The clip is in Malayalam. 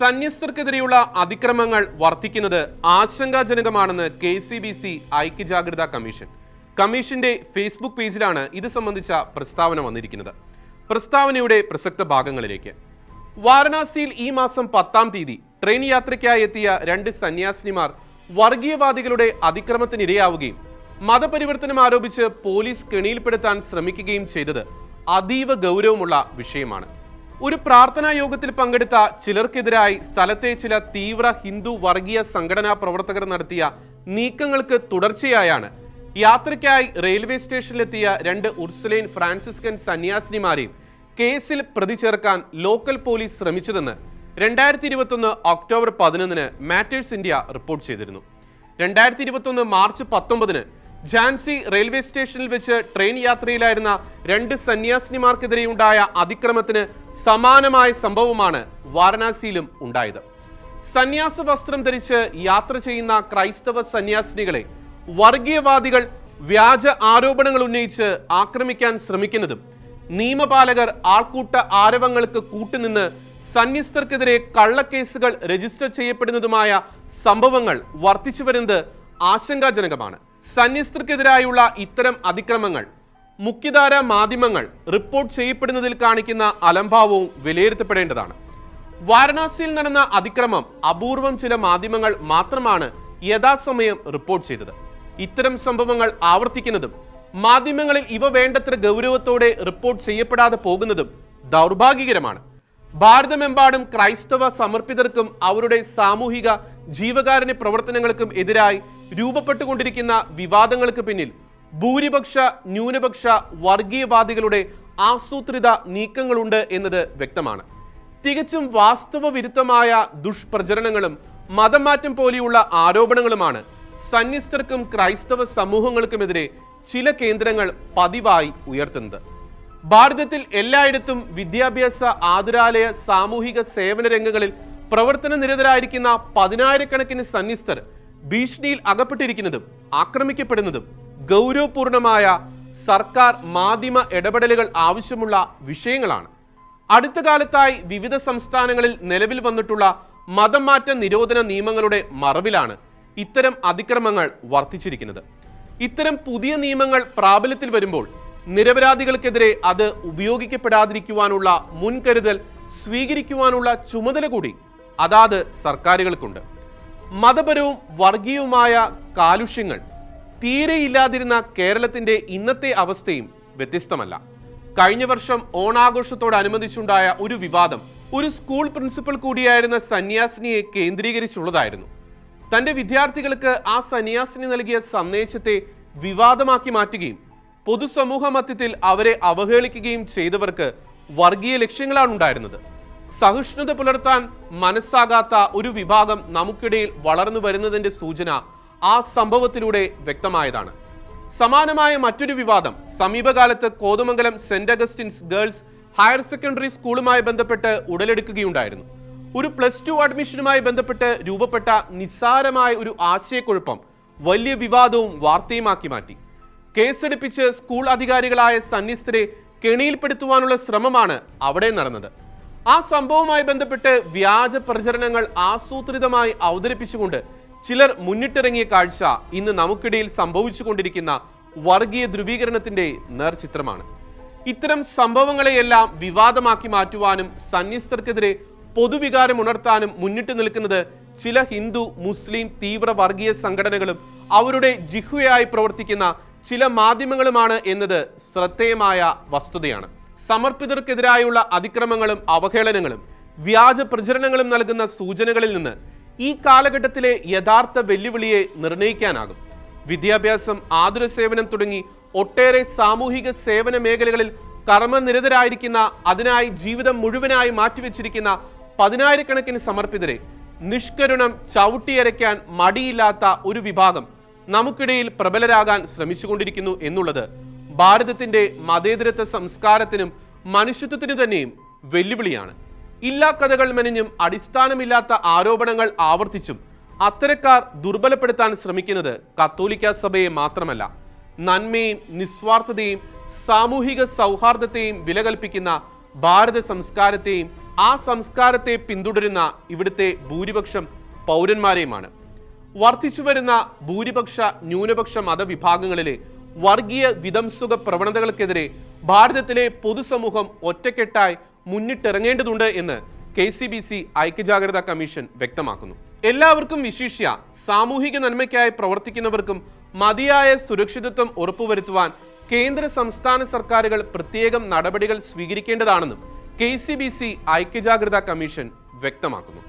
സന്യസ്തർക്കെതിരെയുള്ള അതിക്രമങ്ങൾ വർദ്ധിക്കുന്നത് ആശങ്കാജനകമാണെന്ന് കെ സി ബി സി ഐക്യജാഗ്രതാ കമ്മീഷൻ. കമ്മീഷന്റെ ഫേസ്ബുക്ക് പേജിലാണ് ഇത് സംബന്ധിച്ച പ്രസ്താവന വന്നിരിക്കുന്നത്. പ്രസ്താവനയുടെ പ്രസക്ത ഭാഗങ്ങളിലേക്ക്. വാരണാസിയിൽ ഈ മാസം പത്താം തീയതി ട്രെയിൻ യാത്രയ്ക്കായി എത്തിയ രണ്ട് സന്യാസിനിമാർ വർഗീയവാദികളുടെ അതിക്രമത്തിനിരയാവുകയും മതപരിവർത്തനം ആരോപിച്ച് പോലീസ് കെണിയിൽപ്പെടുത്താൻ ശ്രമിക്കുകയും ചെയ്തത് അതീവ ഗൗരവമുള്ള വിഷയമാണ്. ഒരു പ്രാർത്ഥനാ യോഗത്തിൽ പങ്കെടുത്ത ചിലർക്കെതിരായി സ്ഥലത്തെ ചില തീവ്ര ഹിന്ദു വർഗീയ സംഘടനാ പ്രവർത്തകർ നടത്തിയ നീക്കങ്ങൾക്ക് തുടർച്ചയായാണ്. യാത്രയ്ക്കായി റെയിൽവേ സ്റ്റേഷനിലെത്തിയ രണ്ട് ഉർസുലൈൻ ഫ്രാൻസിസ്കൻ സന്യാസിനിമാരെയും കേസിൽ പ്രതി ചേർക്കാൻ ലോക്കൽ പോലീസ് ശ്രമിച്ചതെന്ന് രണ്ടായിരത്തി ഇരുപത്തൊന്ന് ഒക്ടോബർ പതിനൊന്നിന് മാറ്റേഴ്സ് ഇന്ത്യ റിപ്പോർട്ട് ചെയ്തിരുന്നു. രണ്ടായിരത്തി ഇരുപത്തൊന്ന് മാർച്ച് പത്തൊമ്പതിന് ഝാൻസി റെയിൽവേ സ്റ്റേഷനിൽ വെച്ച് ട്രെയിൻ യാത്രയിലായിരുന്ന രണ്ട് സന്യാസിനിമാർക്കെതിരെയുണ്ടായ അതിക്രമത്തിന് സമാനമായ സംഭവമാണ് വാരണാസിയിലും ഉണ്ടായത്. സന്യാസ വസ്ത്രം ധരിച്ച് യാത്ര ചെയ്യുന്ന ക്രൈസ്തവ സന്യാസിനികളെ വർഗീയവാദികൾ വ്യാജ ആരോപണങ്ങൾ ഉന്നയിച്ച് ആക്രമിക്കാൻ ശ്രമിക്കുന്നതും നിയമപാലകർ ആൾക്കൂട്ട ആരവങ്ങൾക്ക് കൂട്ടുനിന്ന് സന്യസ്തർക്കെതിരെ കള്ളക്കേസുകൾ രജിസ്റ്റർ ചെയ്യപ്പെടുന്നതുമായ സംഭവങ്ങൾ വർദ്ധിച്ചു വരുന്നത് ആശങ്കാജനകമാണ്. സന്യസ്തർക്കെതിരായുള്ള ഇത്തരം അതിക്രമങ്ങൾ മുഖ്യധാര മാധ്യമങ്ങൾ റിപ്പോർട്ട് ചെയ്യപ്പെടുന്നതിൽ കാണിക്കുന്ന അലംഭാവവും വിലയിരുത്തപ്പെടേണ്ടതാണ്. വാരണാസിയിൽ നടന്ന അതിക്രമം അപൂർവം ചില മാധ്യമങ്ങൾ മാത്രമാണ് യഥാസമയം റിപ്പോർട്ട് ചെയ്തത്. ഇത്തരം സംഭവങ്ങൾ ആവർത്തിക്കുന്നതും മാധ്യമങ്ങളിൽ ഇവ വേണ്ടത്ര ഗൗരവത്തോടെ റിപ്പോർട്ട് ചെയ്യപ്പെടാതെ പോകുന്നതും ദൗർഭാഗ്യകരമാണ്. ഭാരതമെമ്പാടും ക്രൈസ്തവ സമർപ്പിതർക്കും അവരുടെ സാമൂഹിക ജീവകാരുണ്യ പ്രവർത്തനങ്ങൾക്കും എതിരായി രൂപപ്പെട്ടുകൊണ്ടിരിക്കുന്ന വിവാദങ്ങൾക്ക് പിന്നിൽ ഭൂരിപക്ഷ ന്യൂനപക്ഷ വർഗീയവാദികളുടെ ആസൂത്രിത നീക്കങ്ങളുണ്ട് എന്നത് വ്യക്തമാണ്. തികച്ചും വാസ്തവ വിരുദ്ധമായ ദുഷ്പ്രചരണങ്ങളും മതമാറ്റം പോലെയുള്ള ആരോപണങ്ങളുമാണ് സന്യസ്തർക്കും ക്രൈസ്തവ സമൂഹങ്ങൾക്കുമെതിരെ ചില കേന്ദ്രങ്ങൾ പതിവായി ഉയർത്തുന്നത്. ഭാരതത്തിൽ എല്ലായിടത്തും വിദ്യാഭ്യാസ ആതുരാലയ സാമൂഹിക സേവന രംഗങ്ങളിൽ പ്രവർത്തന നിരതരായിരിക്കുന്ന പതിനായിരക്കണക്കിന് സന്യസ്തർ ഭീഷണിയിൽ അകപ്പെട്ടിരിക്കുന്നതും ആക്രമിക്കപ്പെടുന്നതും ഗൗരവപൂർണമായ സർക്കാർ മാധ്യമ ഇടപെടലുകൾ ആവശ്യമുള്ള വിഷയങ്ങളാണ്. അടുത്ത കാലത്തായി വിവിധ സംസ്ഥാനങ്ങളിൽ നിലവിൽ വന്നിട്ടുള്ള മതംമാറ്റ നിരോധന നിയമങ്ങളുടെ മറവിലാണ് ഇത്തരം അതിക്രമങ്ങൾ വർദ്ധിച്ചിരിക്കുന്നത്. ഇത്തരം പുതിയ നിയമങ്ങൾ പ്രാബല്യത്തിൽ വരുമ്പോൾ നിരപരാധികൾക്കെതിരെ അത് ഉപയോഗിക്കപ്പെടാതിരിക്കുവാനുള്ള മുൻകരുതൽ സ്വീകരിക്കുവാനുള്ള ചുമതല കൂടി അതാത് സർക്കാരുകൾക്കുണ്ട്. മതപരവും വർഗീയവുമായ കാലുഷ്യങ്ങൾ തീരെയില്ലാതിരുന്ന കേരളത്തിന്റെ ഇന്നത്തെ അവസ്ഥയും വ്യത്യസ്തമല്ല. കഴിഞ്ഞ വർഷം ഓണാഘോഷത്തോടനുബന്ധിച്ചുണ്ടായ ഒരു വിവാദം ഒരു സ്കൂൾ പ്രിൻസിപ്പൽ കൂടിയായിരുന്ന സന്യാസിനിയെ കേന്ദ്രീകരിച്ചുള്ളതായിരുന്നു. തന്റെ വിദ്യാർത്ഥികൾക്ക് ആ സന്യാസിനി നൽകിയ സന്ദേശത്തെ വിവാദമാക്കി മാറ്റുകയും പൊതുസമൂഹ മധ്യത്തിൽ അവരെ അവഹേളിക്കുകയും ചെയ്തവർക്ക് വർഗീയ ലക്ഷ്യങ്ങളാണ് ഉണ്ടായിരുന്നത് സഹിഷ്ണുത പുലർത്താൻ മനസ്സാകാത്ത ഒരു വിഭാഗം നമുക്കിടയിൽ വളർന്നു വരുന്നതിന്റെ സൂചന ആ സംഭവത്തിലൂടെ വ്യക്തമായതാണ്. സമാനമായ മറ്റൊരു വിവാദം സമീപകാലത്ത് Kothamangalam saint Augustine's girls higher secondary സ്കൂളുമായി ബന്ധപ്പെട്ട് ഉടലെടുക്കുകയുണ്ടായിരുന്നു. ഒരു പ്ലസ് ടു അഡ്മിഷനുമായി ബന്ധപ്പെട്ട് രൂപപ്പെട്ട നിസ്സാരമായ ഒരു ആശയക്കുഴപ്പം വലിയ വിവാദവും വാർത്തയുമാക്കി മാറ്റി. കേസെടുപ്പിച്ച് സ്കൂൾ അധികാരികളായ സന്നിസ്ഥരെ കെണിയിൽപ്പെടുത്തുവാനുള്ള ശ്രമമാണ് അവിടെ നടന്നത്. ആ സംഭവവുമായി ബന്ധപ്പെട്ട് വ്യാജ പ്രചരണങ്ങൾ ആസൂത്രിതമായി അവതരിപ്പിച്ചുകൊണ്ട് ചിലർ മുന്നിട്ടിറങ്ങിയ കാഴ്ച ഇന്ന് നമുക്കിടയിൽ സംഭവിച്ചുകൊണ്ടിരിക്കുന്ന വർഗീയ ധ്രുവീകരണത്തിന്റെ നേർചിത്രമാണ്. ഇത്തരം സംഭവങ്ങളെയെല്ലാം വിവാദമാക്കി മാറ്റുവാനും സന്യസ്തർക്കെതിരെ പൊതുവികാരം ഉണർത്താനും മുന്നിട്ട് നിൽക്കുന്നത് ചില ഹിന്ദു മുസ്ലിം തീവ്ര വർഗീയ സംഘടനകളും അവരുടെ ജിഹുയായി പ്രവർത്തിക്കുന്ന ചില മാധ്യമങ്ങളുമാണ് എന്നത് ശ്രദ്ധേയമായ വസ്തുതയാണ്. സമർപ്പിതർക്കെതിരായുള്ള അതിക്രമങ്ങളും അവഹേളനങ്ങളും വ്യാജ പ്രചരണങ്ങളും നൽകുന്ന സൂചനകളിൽ നിന്ന് ഈ കാലഘട്ടത്തിലെ യഥാർത്ഥ വെല്ലുവിളിയെ നിർണയിക്കാനാകും വിദ്യാഭ്യാസം ആതുര സേവനം തുടങ്ങി ഒട്ടേറെ സാമൂഹിക സേവന മേഖലകളിൽ കർമ്മനിരതരായിരിക്കുന്ന അതിനായി ജീവിതം മുഴുവനായി മാറ്റിവെച്ചിരിക്കുന്ന പതിനായിരക്കണക്കിന് സമർപ്പിതരെ നിഷ്കരുണം ചവിട്ടിയരയ്ക്കാൻ മടിയില്ലാത്ത ഒരു വിഭാഗം നമുക്കിടയിൽ പ്രബലരാകാൻ ശ്രമിച്ചുകൊണ്ടിരിക്കുന്നു എന്നുള്ളത് ഭാരതത്തിന്റെ മതേതരത്വ സംസ്കാരത്തിനും മനുഷ്യത്വത്തിനു തന്നെയും വെല്ലുവിളിയാണ്. ഇല്ലാ കഥകൾ മെനഞ്ഞും അടിസ്ഥാനമില്ലാത്ത ആരോപണങ്ങൾ ആവർത്തിച്ചും അത്തരക്കാർ ദുർബലപ്പെടുത്താൻ ശ്രമിക്കുന്നത് കത്തോലിക്ക സഭയെ മാത്രമല്ല നന്മയും നിസ്വാർത്ഥതയും സാമൂഹിക സൗഹാർദ്ദത്തെയും വിലകൽപ്പിക്കുന്ന ഭാരത സംസ്കാരത്തെയും ആ സംസ്കാരത്തെ പിന്തുടരുന്ന ഇവിടുത്തെ ഭൂരിപക്ഷം പൗരന്മാരെയുമാണ്. വർദ്ധിച്ചു വരുന്ന ഭൂരിപക്ഷ ന്യൂനപക്ഷ മതവിഭാഗങ്ങളിലെ വർഗീയ വിധംസുക പ്രവണതകൾക്കെതിരെ ഭാരതത്തിലെ പൊതുസമൂഹം ഒറ്റക്കെട്ടായി മുന്നിട്ടിറങ്ങേണ്ടതുണ്ട് എന്ന് കെ സി ബി സി ഐക്യജാഗ്രതാ കമ്മീഷൻ വ്യക്തമാക്കുന്നു. എല്ലാവർക്കും വിശിഷ്യ സാമൂഹിക നന്മയ്ക്കായി പ്രവർത്തിക്കുന്നവർക്കും മതിയായ സുരക്ഷിതത്വം ഉറപ്പുവരുത്തുവാൻ കേന്ദ്ര സംസ്ഥാന സർക്കാരുകൾ പ്രത്യേകം നടപടികൾ സ്വീകരിക്കേണ്ടതാണെന്നും കെ സി ബി സി ഐക്യജാഗ്രതാ കമ്മീഷൻ വ്യക്തമാക്കുന്നു.